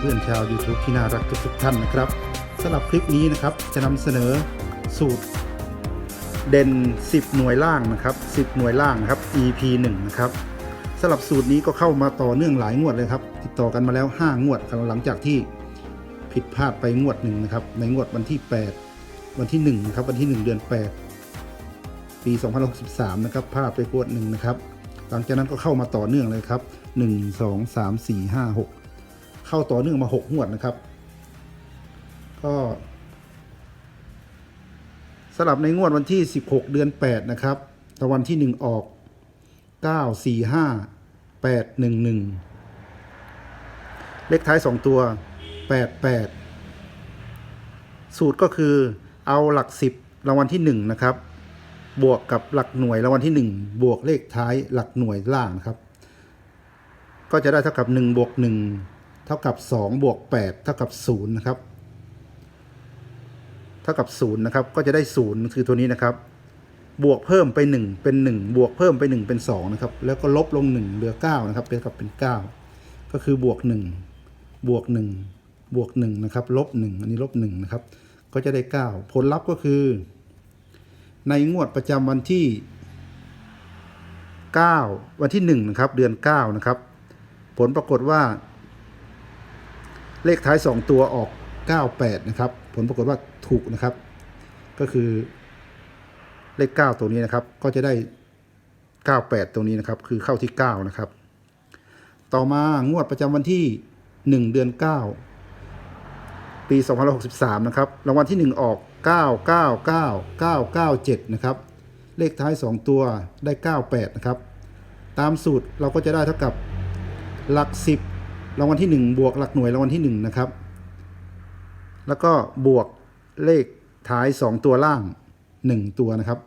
เพื่อนๆชาว YouTube ที่น่ารักทุกๆท่านนะครับสำหรับคลิปนี้นะครับจะนำเสนอสูตรเด่น 10 หน่วยล่างนะครับ 10 หน่วยล่างนะครับ EP 1 นะครับสำหรับสูตรนี้ก็เข้ามาต่อเนื่องหลายงวดเลยครับ ติดต่อกันมาแล้ว 5 งวดครับหลังจากที่ผิดพลาดไปงวดหนึ่งนะครับ ในงวดวันที่ 8 วันที่1นะครับวันที่ 1 เดือน 8 ปี 2063 นะครับพลาดไปงวดหนึ่งนะครับ หลังจากนั้นก็เข้ามาต่อเนื่องเลยครับ 1 2 3 4 5 6 เข้าต่อเนื่องมา6งวดนะครับ ก็สลับในงวดวันที่ 16 เดือน 8 นะครับตะวันที่ 1 ออก 9 4 5 8 1 1 เลขท้าย 2 ตัว 8 8 สูตรก็คือเอาหลัก 10 รางวัลที่ 1 นะครับ บวกกับหลักหน่วยรางวัลที่ 1 บวกเลขท้ายหลักหน่วยล่างนะครับ ก็จะได้เท่ากับ 1 บวก 1 ท่ากับ 2 บวก 8 เท่ากับ 0 นะครับ เท่ากับ 0 นะครับ ก็จะได้ 0 คือตัวนี้นะครับ บวกเพิ่มไป 1 เป็น 1 บวกเพิ่มไป 1 เป็น 2 นะครับ แล้วก็ลบลง 1 เหลือ 9 นะครับเป็นกับเป็น 9 ก็คือบวก 1 บวก 1 บวก 1 นะครับ ลบ 1 อันนี้ลบ 1 นะครับ ก็จะได้ 9 ผลลัพธ์ก็คือ ในงวดประจำวันที่ 9 วันที่ 1 นะครับ เดือน 9 นะครับ ผลปรากฏว่า เลขท้าย 2 ตัวออก 98 นะครับ ผลปรากฏว่าถูกนะครับ ก็คือเลข 9 ตัวนี้นะครับ ก็จะได้ 98ตรงนี้นะครับ คือเข้าที่ 9 นะครับ ต่อมางวดประจำวันที่ 1 เดือน 9 ปี 2563 นะครับ รางวัลที่ 1 ออก 999 997 นะครับ เลขท้าย 2 ตัวได้ 98 นะครับ ตามสูตรเราก็จะได้เท่ากับหลัก 10 รางวัลที่ 1 บวกหลักหน่วยรางวัลที่ 1 นะครับ แล้วก็บวกเลขท้าย 2 ตัวล่าง 1 ตัวนะครับ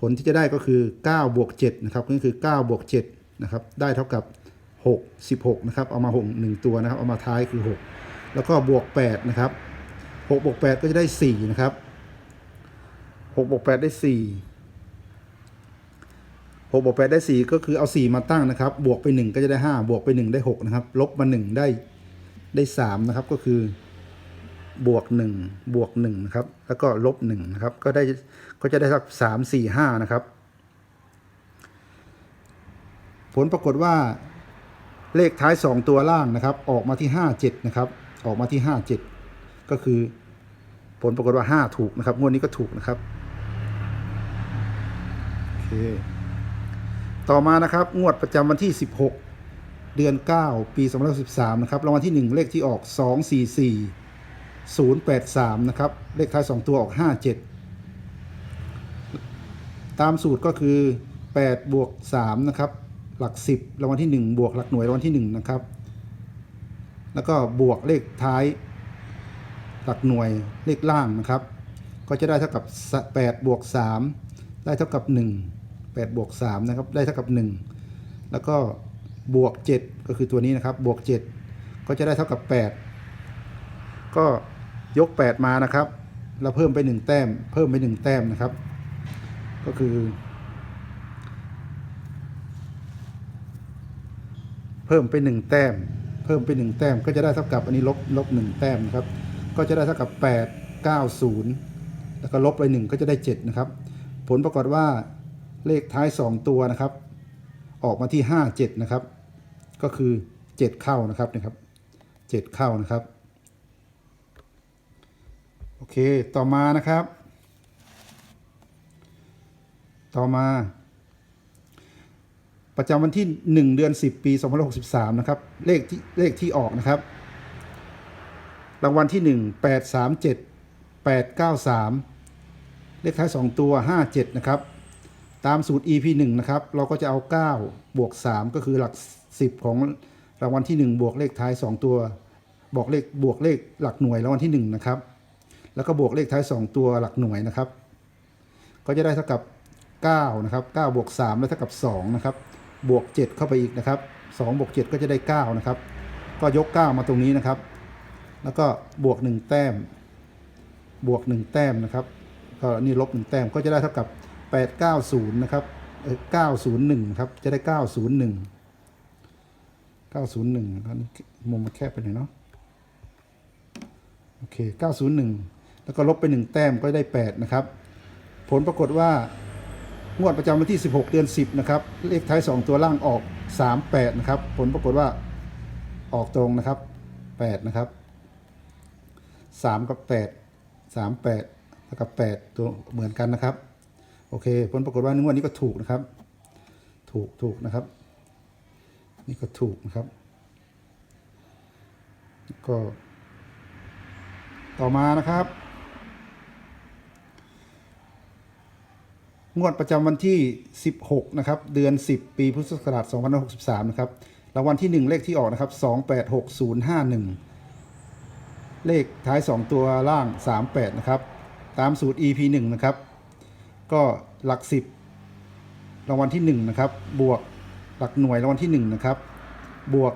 ผลที่จะได้ก็คือ9บวก7นะครับก็คือ9บวก7นะครับได้เท่ากับ 6 16นะครับเอามา6 1ตัวนะครับเอามาท้ายคือ 6 แล้วก็บวก8นะครับ6บวก8ก็จะได้4นะครับ6บวก8ได้ 4 6บวก8ได้ 4 ก็คือเอา 4 มาตั้งนะครับ บวกไป 1 ก็จะได้ 5 บวกไป 1 ได้ 6 นะครับ ลบมา 1 ได้ได้3นะครับ ก็คือบวก 1 บวก1นะครับ แล้วก็ลบ1นะครับ ก็ได้ก็จะได้สัก3 4 5 นะครับ ผลปรากฏว่าเลขท้าย 2 ตัวล่างนะครับ ออกมาที่ 5 7 นะครับ ออกมาที่ 5 7 ก็คือผลปรากฏว่า 5 ถูกนะครับ งวดนี้ก็ถูกนะครับ โอเค ต่อมานะครับ งวดประจำวันที่ 16 เดือน 9 ปี2013นะครับรางวัลที่ 1 เลขที่ออก 244 083นะครับเลขท้าย 2 ตัวออก 57 ตามสูตรก็คือ 8 บวก3นะครับหลัก 10รางวัลที่ 1 บวกหลักหน่วยรางวัลที่ 1 นะครับ แล้วก็บวกเลขท้าย หลักหน่วยเลขล่างนะครับ ก็จะได้เท่ากับ 8 บวก 3 ได้เท่ากับ 1 8บวก3นะครับได้เท่ากับ 1 แล้วก็บวก 7 ก็คือตัวนี้นะครับบวก 7 ก็จะได้เท่ากับ 8 ก็ยก 8 มานะครับแล้วเพิ่มไป 1 แต้ม เพิ่มไป 1 แต้มนะครับ ก็คือ เพิ่มไป 1 แต้ม เพิ่มไป 1 แต้มก็จะได้เท่ากับอันนี้ลบลบ1แต้มนะครับ ก็จะได้เท่ากับ 8 9 0 แล้วก็ลบไป 1 ก็จะได้ 7 นะครับ ผลปรากฏว่า เลขท้าย 2 ตัวนะครับ ออกมาที่ 5 7 นะครับ ก็คือ 7 เข้านะครับนะครับ 7 เข้านะครับ โอเคต่อมานะครับ ต่อมา ประจำวันที่ 1 เดือน 10 ปี2563 นะครับ เลขที่เลขที่ออกนะครับ รางวัลที่ 1 8 3 7 8 9 3 เลขท้าย 2 ตัว 57 นะครับ ตามสูตร EP 1นะครับ เราก็จะเอา 9 บวก 3 ก็คือหลัก 10 ของรางวัลที่ 1 บวกเลขท้าย 2 ตัวบอกเลขบวกเลขหลักหน่วยรางวัลที่ 1 นะครับ แล้วก็บวกเลขท้าย 2 ตัวหลักหน่วยนะครับ ก็จะได้เท่ากับ 9 นะครับ 9 บวก3แล้วเท่ากับ 2 นะครับ บวก 7 เข้าไปอีกนะครับ 2 บวก 7 ก็จะได้ 9 นะครับ ก็ยก 9 มาตรงนี้นะครับ แล้วก็บวก 1 แต้ม บวก 1 แต้มนะครับ ก็นี่ลบ 1 แต้มก็จะได้เท่ากับ 890 นะครับเออ901 ครับ จะได้ 901เก้าศูนย์หนึ่งตอนนี้มุมมันแคบไปหน่อยเนาะโอเคเก้าศูนย์หนึ่งแล้วก็ลบไปหนึ่งแต้มก็ได้แปดนะครับ ผลปรากฏว่างวดประจำวันที่ 16 เดือน 10 นะครับ เลขท้าย 2 ตัวล่างออก 38 นะครับ ผลปรากฏว่าออกตรงนะครับ 8 นะครับ 3 กับ 8 3 8เท่ากับ 8 ตัวเหมือนกันนะครับ โอเค ผลปรากฏว่างวดนี้ก็ถูกนะครับ ถูกถูกนะครับ นี่ก็ถูกนะครับ ก็ ต่อมานะครับ งวดประจำวันที่ 16 นะครับ เดือน 10 ปีพุทธศักราช2563 นะครับรางวัลที่ 1 เลขที่ออกนะครับ 286051 เลขท้าย 2 ตัวล่าง 38 นะครับ ตามสูตร EP 1 นะครับ ก็หลัก10รางวัลที่ 1 นะครับ บวกหลักหน่วยรางวัลที่ 1 นะครับ บวก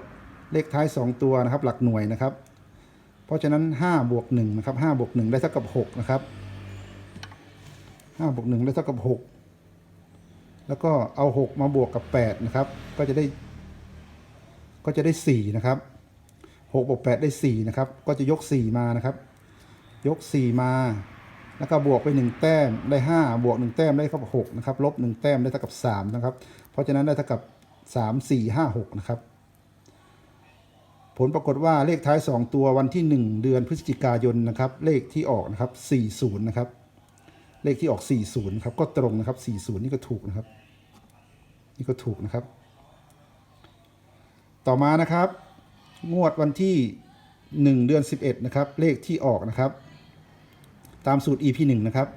เลขท้าย 2 ตัวนะครับ หลักหน่วยนะครับ เพราะฉะนั้น5บวก1นะครับ5บวก1ได้เท่ากับ6นะครับห้าบวกหนึ่งได้เท่ากับหกแล้วก็เอาหกมาบวกกับแปดนะครับ ก็จะได้ ก็จะได้สี่นะครับหกบวกแปดได้สี่นะครับ ก็จะยกสี่มานะครับ ยกสี่มา แล้วก็บวกไปหนึ่งแต้มได้ห้าบวกหนึ่งแต้มได้เท่ากับหกนะครับลบหนึ่งแต้มได้เท่ากับสามนะครับ เพราะฉะนั้นได้เท่ากับสามสี่ห้าหกนะครับ ผลปรากฏว่าเลขท้าย 2 ตัววันที่ 1 เดือนพฤศจิกายนนะครับ เลขที่ออกนะครับ 40 นะครับ เลขที่ออก 40 ครับ ก็ตรงนะครับ 40 นี่ก็ถูกนะครับ นี่ก็ถูกนะครับ ต่อมานะครับ งวดวันที่ 1 เดือน 11 นะครับ เลขที่ออกนะครับ ตามสูตร EP 1นะครับ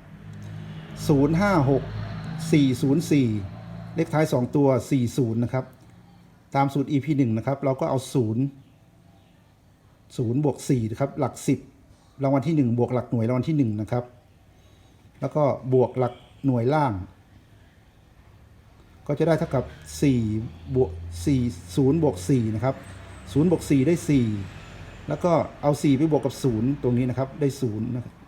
056 404 เลขท้าย 2 ตัว 40 นะครับ ตามสูตร EP 1นะครับ เราก็เอา 0 0บวก4นะครับ หลัก 10 รางวัลที่ 1 บวกหลักหน่วยรางวัลที่ 1 นะครับ แล้วก็บวกหลักหน่วยล่าง ก็จะได้เท่ากับ4บวก4 0บวก4นะครับ0บวก4ได้ 4 แล้วก็เอา 4 ไปบวกกับ 0 ตรงนี้นะครับ ได้0นะครับ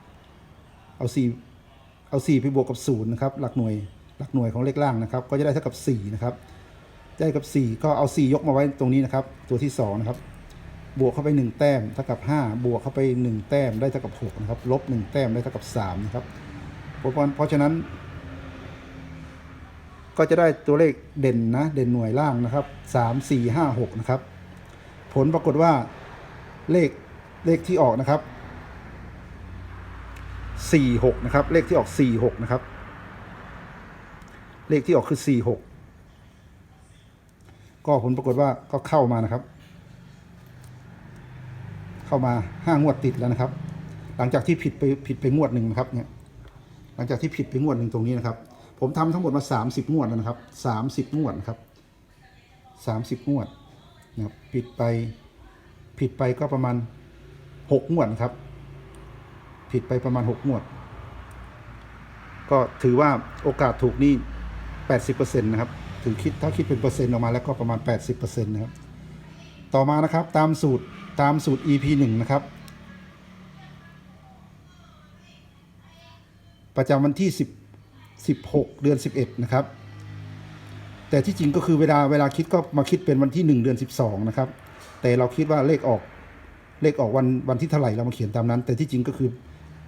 เอา4เอา4ไปบวกกับ0นะครับหลักหน่วยหลักหน่วยของเลขล่างนะครับ ก็จะได้เท่ากับ4นะครับได้กับ 4 ก็เอา 4 ยกมาไว้ตรงนี้นะครับ ตัวที่2นะครับบวกเข้าไป 1 แต้มเท่ากับ 5 บวกเข้าไป 1 แต้มได้เท่ากับ6นะครับลบ 1 แต้มได้เท่ากับ3นะครับเพราะฉะนั้น ก็จะได้ตัวเลขเด่นนะเด่นหน่วยล่างนะครับ 3 4 5 6 นะครับ ผลปรากฏว่าเลขเลขที่ออกนะครับ 46 นะครับ เลขที่ออก 46 นะครับ เลขที่ออกคือ 46 ก็ผลปรากฏว่าก็เข้ามานะครับ เข้ามาห้างวดติดแล้วนะครับ หลังจากที่ผิดไปผิดไปงวดหนึ่งนะครับเนี่ยหลังจากที่ผิดไปงวดหนึ่งตรงนี้นะครับ ผมทำทั้งหมดมา 30 งวดแล้วนะครับ 30 งวดนะครับ 30 งวดนะครับผิดไปผิดไปก็ประมาณ 6 งวดครับ ผิดไปประมาณ 6 งวด ก็ถือว่าโอกาสถูกนี่ 80%นะครับ ถึงคิดถ้าคิดเป็นเปอร์เซ็นต์ออกมาแล้วก็ประมาณ 80%นะครับ ต่อมานะครับตามสูตรตามสูตร EP 1 นะครับ ประจำวันที่ 10 16 เดือน 11 นะครับ แต่ที่จริงก็คือเวลาเวลาคิดก็มาคิดเป็นวันที่ 1 เดือน 12 นะครับ แต่เราคิดว่าเลขออกเลขออกวันวันที่เท่าไหร่เรามาเขียนตามนั้น แต่ที่จริงก็คือ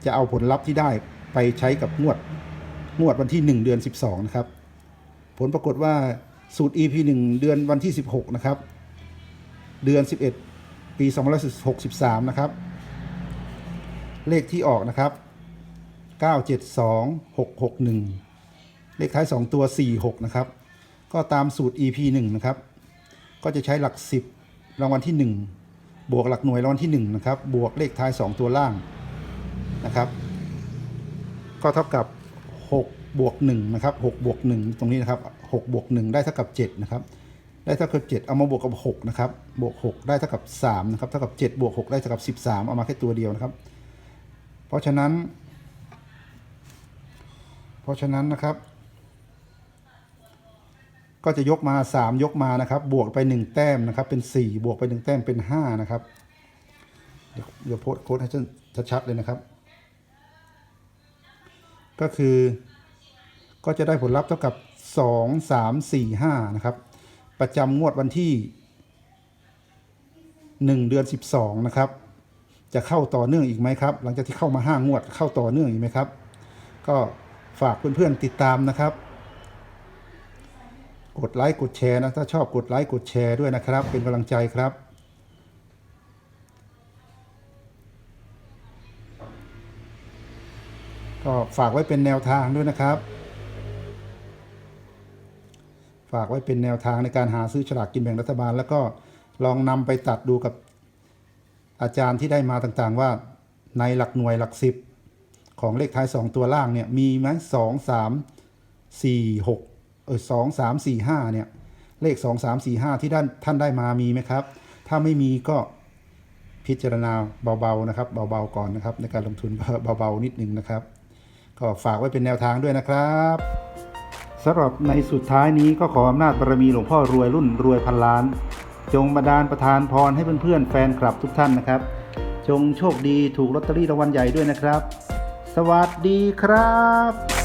จะเอาผลลัพธ์ที่ได้ไปใช้กับงวดงวดวันที่ 1 เดือน 12 นะครับ ผลปรากฏว่าสูตร EP 1 เดือนวันที่ 16 นะครับ เดือน 11 ปี2563 นะครับ เลขที่ออกนะครับ 972661 เลขท้าย 2 ตัว 46 นะครับ ก็ตามสูตร EP 1 นะครับ ก็จะใช้หลัก 10 รางวัลที่ 1 บวกหลักหน่วยรางวัลที่ 1 นะครับ บวกเลขท้าย 2 ตัวล่าง นะครับ ก็เท่ากับ 6 บวก1นะครับ6บวก1ตรงนี้นะครับ6บวก1ได้เท่ากับ 7 นะครับ ได้เท่ากับ 7 เอามาบวกกับ 6 นะครับ บวก 6 ได้เท่ากับ 3 นะครับ เท่ากับ 7 บวก 6 ได้เท่ากับ 13 เอามาแค่ตัวเดียวนะครับ เพราะฉะนั้น เพราะฉะนั้นนะครับก็จะยกมา 3 ยกมานะครับ บวกไป 1 แต้มนะครับ เป็น 4 บวกไป 1 แต้มเป็น 5 นะครับ เดี๋ยวโพสโค้ดให้ชัดๆเลยนะครับ ก็คือ ก็จะได้ผลลัพธ์เท่ากับ 2 3 4 5 นะครับ ประจำงวดวันที่ 1 เดือน 12 นะครับ จะเข้าต่อเนื่องอีกไหมครับ หลังจากที่เข้ามาห้างวดเข้าต่อเนื่องอีกไหมครับ ก็ฝากเพื่อนๆติดตามนะครับ กดไลค์กดแชร์นะ ถ้าชอบกดไลค์กดแชร์ด้วยนะครับ เป็นกำลังใจครับ ก็ฝากไว้เป็นแนวทางด้วยนะครับ ฝากไว้เป็นแนวทางในการหาซื้อฉลากกินแบ่งรัฐบาล แล้วก็ลองนำไปตัดดูกับอาจารย์ที่ได้มาต่างๆว่าในหลักหน่วยหลักสิบของเลขท้าย 2 ตัวล่างเนี่ยมีไหมสองสามสี่หกเออสองสามสี่ห้าเนี่ยเลข2 3 4 5ที่ท่านท่านได้มามีไหมครับ ถ้าไม่มีก็พิจารณาเบาๆนะครับ เบาๆก่อนนะครับ ในการลงทุนเบาๆนิดนึงนะครับ ก็ฝากไว้เป็นแนวทางด้วยนะครับสำหรับในสุดท้ายนี้ก็ขออำนาจบารมีหลวงพ่อรวยรุ่นรวยพันล้าน จงบันดาลประทานพรให้เพื่อนๆแฟนคลับทุกท่านนะครับ จงโชคดีถูกลอตเตอรี่รางวัลใหญ่ด้วยนะครับ สวัสดีครับ